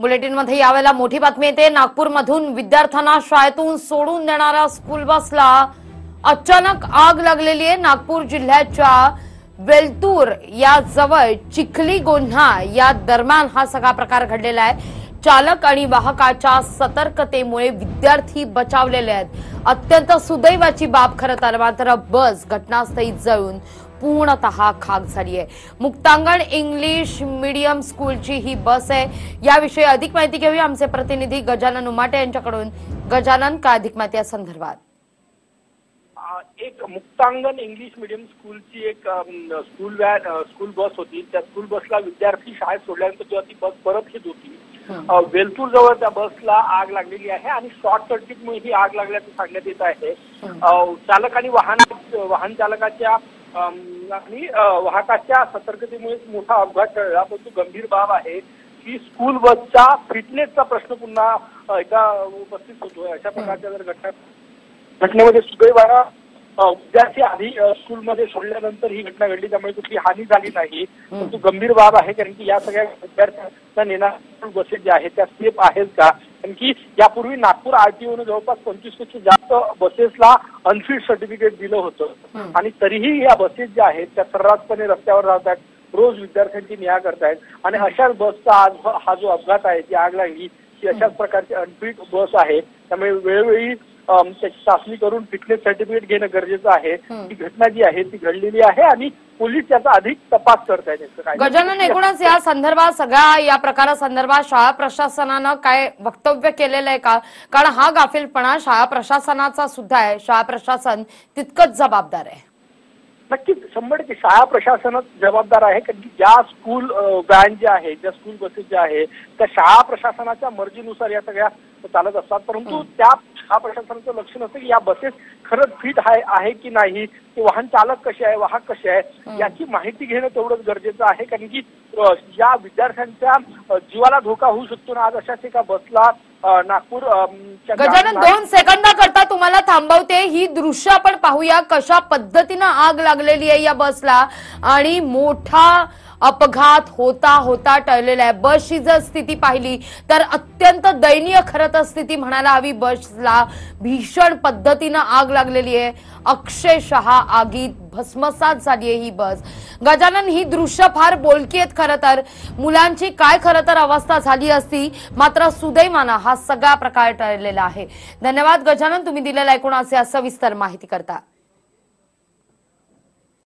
बुलेटिनमध्ये यावेळेला मोठी बातमी येते. नागपूरमधून विद्यार्थ्यांना शाळेतून सोडून देणाऱ्या स्कूल बसला अचानक आग लागलेली आहे. नागपूर जिल्ह्याच्या वेलतूर या जवळ चिखली गोन्हा या दरम्यान हा सगळा प्रकार घडलेला आहे. चालक आणि वाहकाच्या सतर्कतेमुळे विद्यार्थी बचावलेले आहेत. अत्यंत सुदैवाची बाब खरं तर मात्र बस घटनास्थळी जळून पूर्णतः खाक झाली आहे मुक्तांगण इंग्लिश मीडियम स्कूलची ही बस आहे. याविषयी अधिक माहिती घेऊया. आमचे प्रतिनिधी गजानन उमाटे यांच्याकडून. गजानन का अधिक माहिती या संदर्भात? एक मुक्तांगण इंग्लिश मिडियम स्कूलची एक school van uh, school bus होती. त्या स्कूल बसला विद्यार्थी शाळेत सोडल्यानंतर जेव्हा ती बस परत येत होती वेलतूर जवळ त्या बसला आग लागलेली आहे आणि शॉर्ट सर्किटमुळे ही आग लागल्याचं सांगण्यात येत आहे. चालक आणि वाहन वाहन चालकाच्या वाहकाच्या सतर्कतेमुळे मोठा अपघात टळला परंतु गंभीर बाब आहे की स्कूल बसचा फिटनेसचा प्रश्न पुन्हा अ, एकदा उपस्थित होतोय. अशा प्रकारच्या जर घटना घटनेमध्ये सुदैवानं विद्यार्थी आधी स्कूलमध्ये सोडल्यानंतर ही घटना घडली त्यामुळे कुठली हानी झाली नाही. परंतु गंभीर बाब आहे कारण की या सगळ्या विद्यार्थ्यांना नेणार बसेस ज्या आहेत त्या सेफ आहेत का? कारण की यापूर्वी नागपूर आरटीओनं जवळपास पंचवीसपेक्षा जास्त बसेसला अनफिट सर्टिफिकेट दिलं होतं. आणि तरीही या बसेस ज्या आहेत त्या सर्रासपणे रस्त्यावर राहतात रोज विद्यार्थ्यांची निया करतायत. आणि अशाच बसचा आज हा जो अपघात आहे जी आग लागली ही अशाच प्रकारची अनफिट बस आहे. त्यामुळे वेळोवेळी चाचणी करून फिटनेस सर्टिफिकेट घेणं गरजेचं आहे. ही. घटना जी आहे ती घडलेली आहे आणि पोलीस त्याचा अधिक तपास करत आहेत. गजानन एकूणच या संदर्भात सगळ्या या प्रकारासंदर्भात शाळा प्रशासनानं काय वक्तव्य केलेलं आहे का? कारण हा गाफीलपणा शाळा प्रशासनाचा सुद्धा आहे. शाळा प्रशासन तितकंच जबाबदार आहे. नक्कीच शंभर टक्के शाळा प्रशासनच जबाबदार आहे. कारण की ज्या स्कूल व्हॅन ज्या आहेत ज्या स्कूल बसेस ज्या आहेत त्या शाळा प्रशासनाच्या मर्जीनुसार या सगळ्या चालत असतात परंतु त्या शाळा प्रशासनाचं लक्ष नसतं की या बसेस खरंच फिट आहे की नाही ते वाहन चालक कसे आहे वाहक कसे आहे याची माहिती घेणं तेवढंच गरजेचं आहे. कारण की या विद्यार्थ्यांच्या जीवाला धोका होऊ शकतो ना. आज अशाच एका बसला नागपूर गजानन दोन सेकंदाकरता तुम्हाला थांबवते. ही दृश्य आपण पाहूया. कशा पद्धतीनं आग लागलेली आहे या बसला. आणि मोठा अपघात होता होता टळलेला आहे. बसची जर स्थिती पाहिली तर अत्यंत दयनीय खरं तर स्थिती म्हणायला हवी. बसला भीषण पद्धतीनं आग लागलेली आहे. अक्षरशः आगीत भस्मसात झाली आहे ही बस. गजानन ही दृश्य फार बोलकी आहेत खरं तर. मुलांची काय खरं तर अवस्था झाली असती मात्र सुदैवानं हा सगळा प्रकार टळलेला आहे. धन्यवाद गजानन तुम्ही दिलेला एकूण असे सविस्तर माहिती करता.